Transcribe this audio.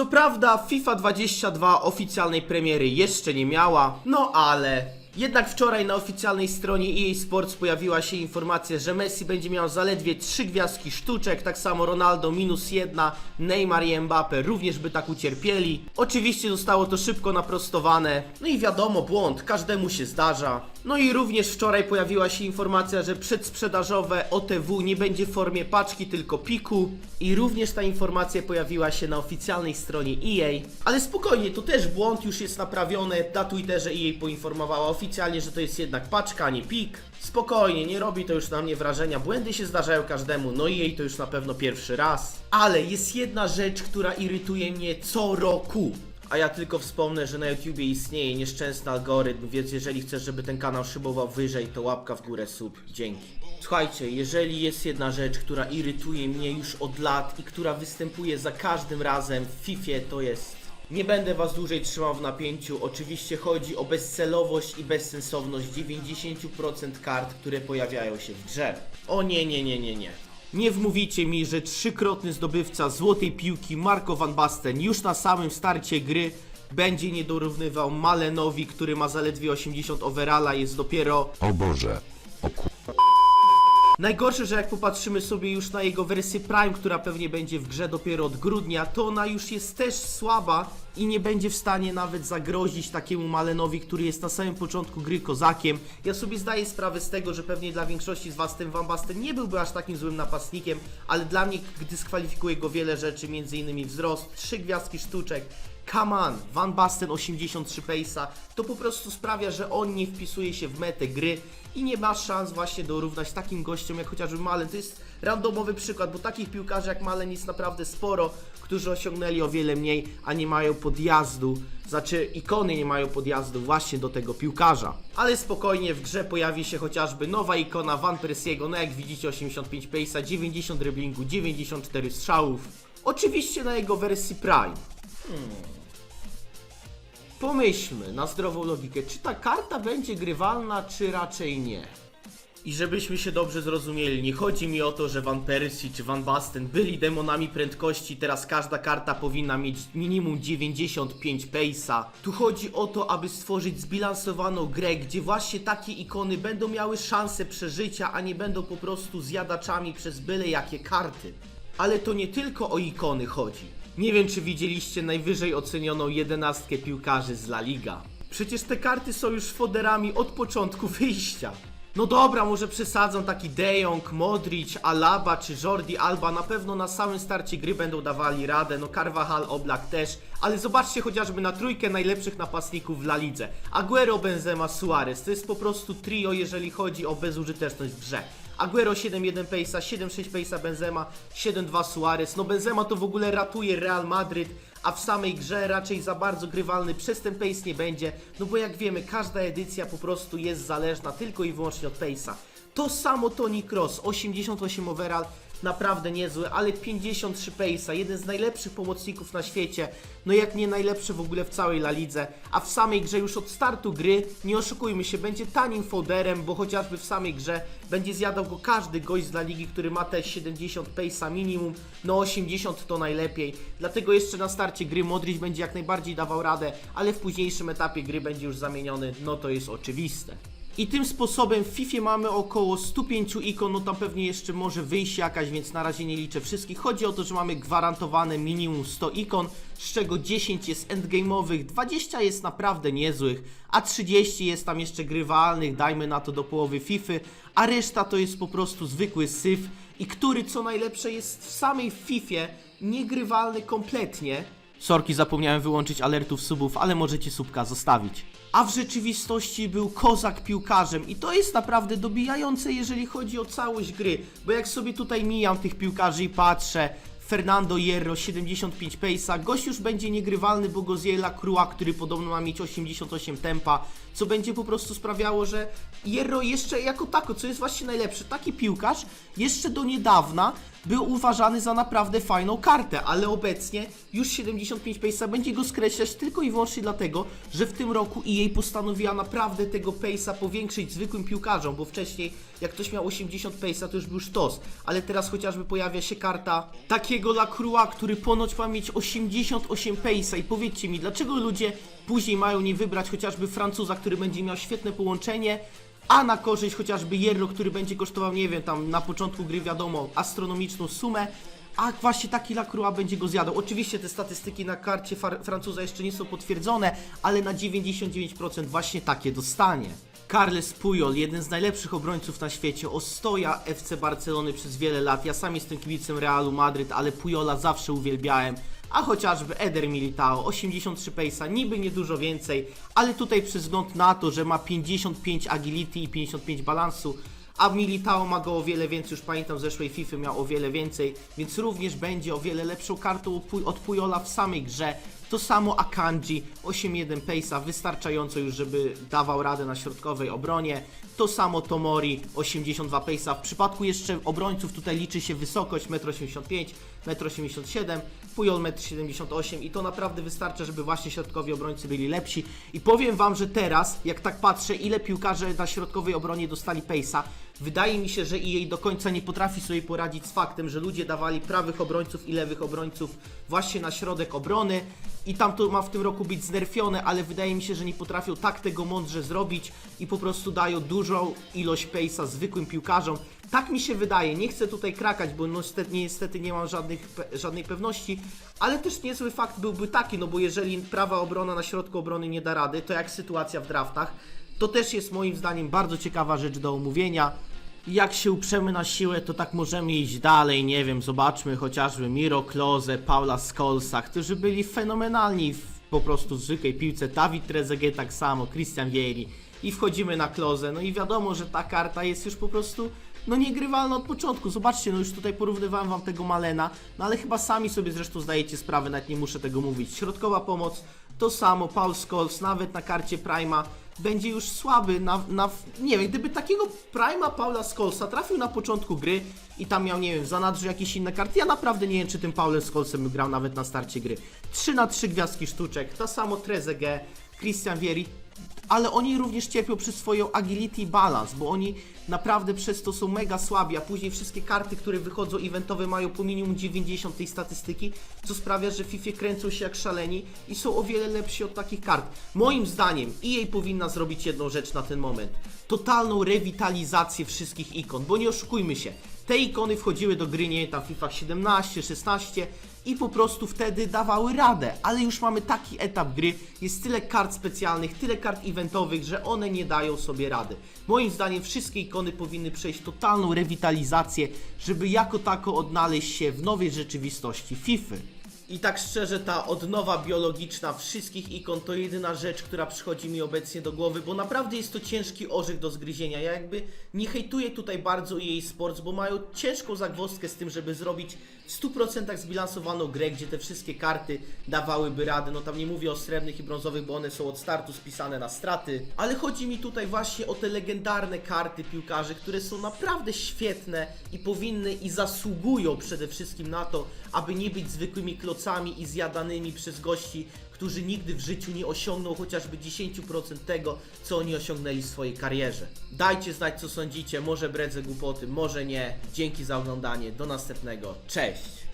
Co prawda FIFA 22 oficjalnej premiery jeszcze nie miała, no ale jednak wczoraj na oficjalnej stronie EA Sports pojawiła się informacja, że Messi będzie miał zaledwie 3 gwiazdki sztuczek, tak samo Ronaldo minus jedna, Neymar i Mbappe również by tak ucierpieli. Oczywiście zostało to szybko naprostowane, no i wiadomo, błąd, każdemu się zdarza. No i również wczoraj pojawiła się informacja, że przedsprzedażowe OTW nie będzie w formie paczki, tylko piku. I również ta informacja pojawiła się na oficjalnej stronie EA. Ale spokojnie, to też błąd już jest naprawiony. Na Twitterze EA poinformowała oficjalnie, że to jest jednak paczka, a nie pik. Spokojnie, nie robi to już na mnie wrażenia. Błędy się zdarzają każdemu, no i EA to już na pewno pierwszy raz. Ale jest jedna rzecz, która irytuje mnie co roku. A ja tylko wspomnę, że na YouTubie istnieje nieszczęsny algorytm, więc jeżeli chcesz, żeby ten kanał szybował wyżej, to łapka w górę, sub. Dzięki. Słuchajcie, jeżeli jest jedna rzecz, która irytuje mnie już od lat i która występuje za każdym razem w FIFA, to jest... Nie będę was dłużej trzymał w napięciu. Oczywiście chodzi o bezcelowość i bezsensowność 90% kart, które pojawiają się w grze. O nie, nie, nie, nie, nie. Nie wmówicie mi, że trzykrotny zdobywca złotej piłki Marco van Basten już na samym starcie gry będzie nie dorównywał Malenowi, który ma zaledwie 80 overalla, jest dopiero O Boże. O. Najgorsze, że jak popatrzymy sobie już na jego wersję Prime, która pewnie będzie w grze dopiero od grudnia, to ona już jest też słaba i nie będzie w stanie nawet zagrozić takiemu Malenowi, który jest na samym początku gry kozakiem. Ja sobie zdaję sprawę z tego, że pewnie dla większości z Was ten Van Basten nie byłby aż takim złym napastnikiem, ale dla mnie dyskwalifikuje go wiele rzeczy, m.in. wzrost, trzy gwiazdki sztuczek, Come on, Van Basten 83 pace'a, to po prostu sprawia, że on nie wpisuje się w metę gry i nie ma szans właśnie dorównać takim gościom jak chociażby Malen. To jest randomowy przykład, bo takich piłkarzy jak Malen jest naprawdę sporo, którzy osiągnęli o wiele mniej, a nie mają podjazdu, znaczy ikony nie mają podjazdu właśnie do tego piłkarza. Ale spokojnie, w grze pojawi się chociażby nowa ikona Van Persiego, no jak widzicie 85 pace'a, 90 driblingu, 94 strzałów. Oczywiście na jego wersji Prime. Pomyślmy na zdrową logikę, czy ta karta będzie grywalna, czy raczej nie. I żebyśmy się dobrze zrozumieli, nie chodzi mi o to, że Van Persie czy Van Basten byli demonami prędkości, teraz każda karta powinna mieć minimum 95 pace'a. Tu chodzi o to, aby stworzyć zbilansowaną grę, gdzie właśnie takie ikony będą miały szansę przeżycia, a nie będą po prostu zjadaczami przez byle jakie karty. Ale to nie tylko o ikony chodzi. Nie wiem, czy widzieliście najwyżej ocenioną jedenastkę piłkarzy z La Liga. Przecież te karty są już foderami od początku wyjścia. No dobra, może przesadzą taki De Jong, Modric, Alaba czy Jordi Alba na pewno na samym starcie gry będą dawali radę, no Carvajal, Oblak też, ale zobaczcie chociażby na trójkę najlepszych napastników w La Lidze. Aguero, Benzema, Suarez, to jest po prostu trio jeżeli chodzi o bezużyteczność w grze. Aguero 7-1 Pace'a, 7-6 Pace'a Benzema, 7-2 Suarez. No Benzema to w ogóle ratuje Real Madryt, a w samej grze raczej za bardzo grywalny przez ten pace nie będzie, no bo jak wiemy, każda edycja po prostu jest zależna tylko i wyłącznie od pace'a. To samo Toni Kroos, 88 overall, naprawdę niezły, ale 53 pace'a, jeden z najlepszych pomocników na świecie, no jak nie najlepszy w ogóle w całej La Lidze, a w samej grze już od startu gry, nie oszukujmy się, będzie tanim foderem, bo chociażby w samej grze będzie zjadał go każdy gość z La Ligi, który ma te 70 pace'a minimum, no 80 to najlepiej, dlatego jeszcze na starcie gry Modric będzie jak najbardziej dawał radę, ale w późniejszym etapie gry będzie już zamieniony, no to jest oczywiste. I tym sposobem w FIFA mamy około 105 ikon, no tam pewnie jeszcze może wyjść jakaś, więc na razie nie liczę wszystkich. Chodzi o to, że mamy gwarantowane minimum 100 ikon, z czego 10 jest endgame'owych, 20 jest naprawdę niezłych, a 30 jest tam jeszcze grywalnych, dajmy na to do połowy FIFA, a reszta to jest po prostu zwykły syf. I który co najlepsze jest w samej FIFA niegrywalny kompletnie, Sorki, zapomniałem wyłączyć alertów subów, ale możecie subka zostawić. A w rzeczywistości był kozak piłkarzem i to jest naprawdę dobijające, jeżeli chodzi o całość gry, bo jak sobie tutaj mijam tych piłkarzy i patrzę, Fernando Hierro 75 pace'a, gość już będzie niegrywalny, bo go zje Lacroix, który podobno ma mieć 88 tempa, co będzie po prostu sprawiało, że Hierro jeszcze jako tako, co jest właśnie najlepsze, taki piłkarz jeszcze do niedawna był uważany za naprawdę fajną kartę, ale obecnie już 75 pace'a będzie go skreślać tylko i wyłącznie dlatego, że w tym roku EA postanowiła naprawdę tego pace'a powiększyć zwykłym piłkarzom, bo wcześniej jak ktoś miał 80 pace'a to już był sztos, ale teraz chociażby pojawia się karta takiego Lacroix, który ponoć ma mieć 88 pace'a i powiedzcie mi, dlaczego ludzie później mają nie wybrać chociażby Francuza, który będzie miał świetne połączenie, a na korzyść chociażby Jerro, który będzie kosztował, nie wiem, tam na początku gry wiadomo, astronomiczną sumę, a właśnie taki Lacroix będzie go zjadał. Oczywiście te statystyki na karcie Francuza jeszcze nie są potwierdzone, ale na 99% właśnie takie dostanie. Carles Puyol, jeden z najlepszych obrońców na świecie, ostoja FC Barcelony przez wiele lat. Ja sam jestem kibicem Realu Madryt, ale Puyola zawsze uwielbiałem. A chociażby Eder Militao, 83 pace'a, niby nie dużo więcej, ale tutaj przez wzgląd na to, że ma 55 agility i 55 balansu, a Militao ma go o wiele więcej, już pamiętam z zeszłej FIFA miał o wiele więcej, więc również będzie o wiele lepszą kartą od Puyola w samej grze. To samo Akanji, 8-1 pace'a, wystarczająco już, żeby dawał radę na środkowej obronie. To samo Tomori, 82 pace'a. W przypadku jeszcze obrońców tutaj liczy się wysokość 1,85 m, 1,87 m, Puyol 1,78 m i to naprawdę wystarcza, żeby właśnie środkowi obrońcy byli lepsi. I powiem Wam, że teraz, jak tak patrzę, ile piłkarze na środkowej obronie dostali pace'a, wydaje mi się, że EA do końca nie potrafi sobie poradzić z faktem, że ludzie dawali prawych obrońców i lewych obrońców właśnie na środek obrony i tam to ma w tym roku być znerfione, ale wydaje mi się, że nie potrafią tak tego mądrze zrobić i po prostu dają dużą ilość pace'a zwykłym piłkarzom. Tak mi się wydaje, nie chcę tutaj krakać, bo niestety, niestety nie mam żadnych, żadnej pewności, ale też niezły fakt byłby taki, no bo jeżeli prawa obrona na środku obrony nie da rady, to jak sytuacja w draftach, to też jest moim zdaniem bardzo ciekawa rzecz do omówienia. Jak się uprzemy na siłę, to tak możemy iść dalej, nie wiem, zobaczmy chociażby Miro Klose, Paula Skolsa, którzy byli fenomenalni w po prostu w zwykłej piłce, Dawid Trezeguet tak samo, Christian Vieri i wchodzimy na Klose, no i wiadomo, że ta karta jest już po prostu no niegrywalna od początku. Zobaczcie, no już tutaj porównywałem wam tego Malena, no ale chyba sami sobie zresztą zdajecie sprawę, nawet nie muszę tego mówić. Środkowa pomoc, to samo, Paul Scholes, nawet na karcie Prima będzie już słaby na, na, nie wiem, gdyby takiego Prima Paula Scholesa trafił na początku gry i tam miał, nie wiem, w zanadrzu jakieś inne karty, ja naprawdę nie wiem, czy tym Paulem Scholesem by grał nawet na starcie gry. 3 na 3 gwiazdki sztuczek, to samo Trezeguet, Christian Vieri, ale oni również cierpią przez swoją agility i balance, bo oni naprawdę przez to są mega słabi, a później wszystkie karty, które wychodzą eventowe mają po minimum 90 tej statystyki, co sprawia, że FIFA kręcą się jak szaleni i są o wiele lepsi od takich kart. Moim zdaniem EA powinna zrobić jedną rzecz na ten moment. Totalną rewitalizację wszystkich ikon, bo nie oszukujmy się, te ikony wchodziły do gry, nie tam FIFA 17, 16 i po prostu wtedy dawały radę, ale już mamy taki etap gry, jest tyle kart specjalnych, tyle kart eventowych, że one nie dają sobie rady. Moim zdaniem wszystkie ikony powinny przejść totalną rewitalizację, żeby jako tako odnaleźć się w nowej rzeczywistości FIFA. I tak szczerze, ta odnowa biologiczna wszystkich ikon to jedyna rzecz, która przychodzi mi obecnie do głowy, bo naprawdę jest to ciężki orzech do zgryzienia. Ja jakby nie hejtuję tutaj bardzo EA Sports, bo mają ciężką zagwozdkę z tym, żeby zrobić w 100% zbilansowaną grę, gdzie te wszystkie karty dawałyby radę. No tam nie mówię o srebrnych i brązowych, bo one są od startu spisane na straty, ale chodzi mi tutaj właśnie o te legendarne karty piłkarzy, które są naprawdę świetne i powinny i zasługują przede wszystkim na to, aby nie być zwykłymi klocami i zjadanymi przez gości, którzy nigdy w życiu nie osiągną chociażby 10% tego, co oni osiągnęli w swojej karierze. Dajcie znać, co sądzicie, może bredzę głupoty, może nie. Dzięki za oglądanie, do następnego, cześć!